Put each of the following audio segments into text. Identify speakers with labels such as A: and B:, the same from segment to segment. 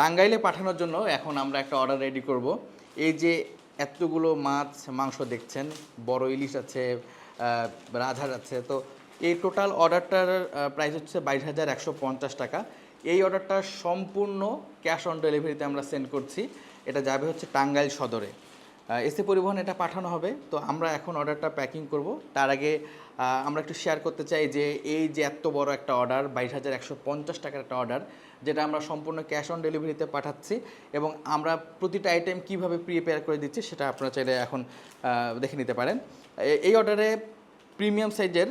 A: টাঙ্গাইলে পাঠানোর জন্য এখন আমরা একটা অর্ডার রেডি করব। এই যে এতগুলো মাছ মাংস দেখছেন বড় ইলিশ আছে আহ, রাজহাঁস আছে তো এই টোটাল অর্ডারটার প্রাইস হচ্ছে বাইশ হাজার একশো পঞ্চাশ টাকা। এই অর্ডারটা সম্পূর্ণ ক্যাশ অন ডেলিভারিতে আমরা সেন্ড করছি। এটা যাবে হচ্ছে টাঙ্গাইল সদরে। এসে পরিবহন এটা পাঠানো হবে তো আমরা এখন অর্ডারটা প্যাকিং করব। তার আগে আমরা একটু শেয়ার করতে চাই যে এই যে এত বড় একটা অর্ডার বাইশ হাজার একশো পঞ্চাশ টাকার একটা অর্ডার যেটা আমরা সম্পূর্ণ ক্যাশ অন ডেলিভারিতে পাঠাচ্ছি এবং আমরা প্রতিটা আইটেম কীভাবে প্রিপেয়ার করে দিচ্ছি সেটা আপনারা চাইলে এখন দেখে নিতে পারেন। এই অর্ডারে প্রিমিয়াম সাইজের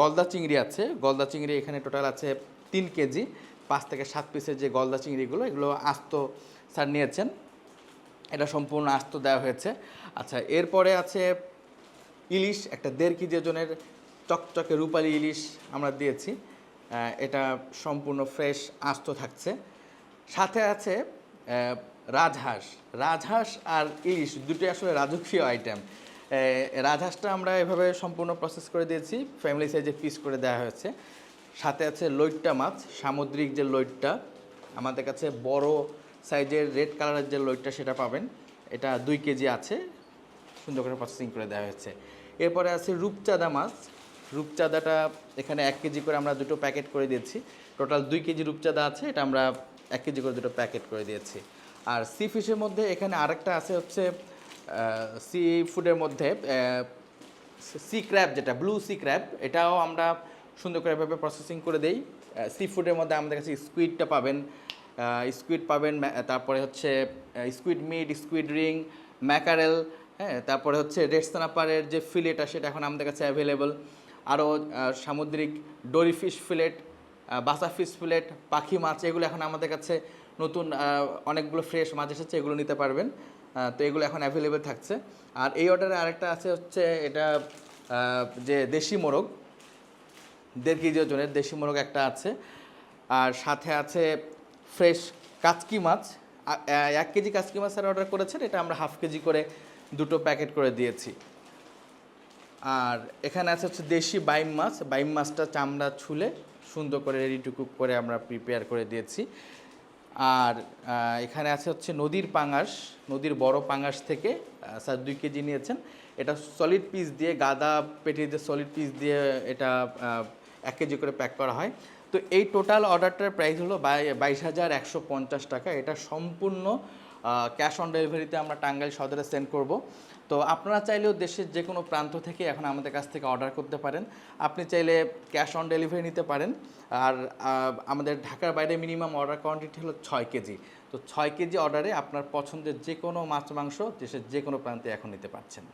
A: গলদা চিংড়ি আছে। গলদা চিংড়ি এখানে টোটাল আছে তিন কেজি। পাঁচ থেকে সাত পিসের যে গলদা চিংড়িগুলো, এগুলো আস্ত স্যার নিয়েছেন। এটা সম্পূর্ণ আস্ত দেওয়া হয়েছে। আচ্ছা এরপরে আছে ইলিশ, একটা দেড় কেজি ওজনের চকচকে রূপালি ইলিশ আমরা দিয়েছি। এটা সম্পূর্ণ ফ্রেশ, আস্ত থাকছে। সাথে আছে রাজহাঁস। রাজহাঁস আর ইলিশ দুটোই আসলে রাজকীয় আইটেম রাজহাঁসটা আমরা এভাবে সম্পূর্ণ প্রসেস করে দিয়েছি। ফ্যামিলি সাইজে পিস করে দেওয়া হয়েছে। সাথে আছে লইট্টা মাছ, সামুদ্রিক যে লইট্টা, আমাদের কাছে বড় সাইজের রেড কালারের যে লইট্টা সেটা পাবেন। এটা দুই কেজি আছে। সুন্দর করে প্রসেসিং করে দেওয়া হয়েছে। এরপরে আছে রূপচাঁদা মাছ। রূপচাঁদাটা এখানে এক কেজি করে আমরা দুটো প্যাকেট করে দিয়েছি। টোটাল দুই কেজি রূপচাঁদা আছে, এটা আমরা এক কেজি করে দুটো প্যাকেট করে দিয়েছি। আর সি ফিশের মধ্যে এখানে আরেকটা আছে হচ্ছে সি ফুডের মধ্যে সি ক্র্যাব যেটা ব্লু সি ক্র্যাব এটাও আমরা সুন্দর করে এভাবে প্রসেসিং করে দেই। সি ফুডের মধ্যে আমাদের কাছে স্কুইডটা পাবেন স্কুইড পাবেন তারপরে হচ্ছে squid meat squid ring mackerel হ্যাঁ তারপরে হচ্ছে রেড স্নাপারের যে ফিলেটা সেটা এখন আমাদের কাছে অ্যাভেলেবল আরও সামুদ্রিক dory fish fillet basa fish fillet, পাখি মাছ, এগুলো এখন আমাদের কাছে নতুন অনেকগুলো ফ্রেশ মাছ এসেছে, এগুলো নিতে পারবেন। তো এগুলো এখন অ্যাভেলেবেল থাকছে। আর এই অর্ডারে আরেকটা আছে হচ্ছে, এটা যে দেশি মোরগ, দেড় কেজি ওজনের দেশি মোরগ একটা আছে। আর সাথে আছে ফ্রেশ কাচকি মাছ। এক কেজি কাচকি মাছের অর্ডার করেছেন, এটা আমরা হাফ কেজি করে দুটো প্যাকেট করে দিয়েছি। আর এখানে আছে হচ্ছে দেশি বাইম মাছ। বাইম মাছটা চামড়া ছুলে সুন্দর করে রেডি টু কুক করে আমরা প্রিপেয়ার করে দিয়েছি। আর এখানে আছে হচ্ছে নদীর পাঙাশ। নদীর বড় পাঙাশ থেকে স্যার দুই কেজি নিয়েছেন। এটা সলিড পিস দিয়ে, গাদা পেটিতে সলিড পিস দিয়ে এটা এক কেজি করে প্যাক করা হয়। তো এই টোটাল অর্ডারটার প্রাইস হলো বাই- বাইশ হাজার একশো পঞ্চাশ টাকা। এটা সম্পূর্ণ ক্যাশ অন ডেলিভারিতে আমরা টাঙ্গাইল সদরে সেন্ড করব। তো আপনারা চাইলেও দেশের যে কোনো প্রান্ত থেকে এখন আমাদের কাছ থেকে অর্ডার করতে পারেন। আপনি চাইলে ক্যাশ অন ডেলিভারি নিতে পারেন। আর আমাদের ঢাকার বাইরে মিনিমাম অর্ডার কোয়ান্টিটি হলো ছয় কেজি। তো ছয় কেজি অর্ডারে আপনার পছন্দের যে কোনো মাছ, মাংস দেশের যে কোনো প্রান্তে এখন নিতে পারছেন।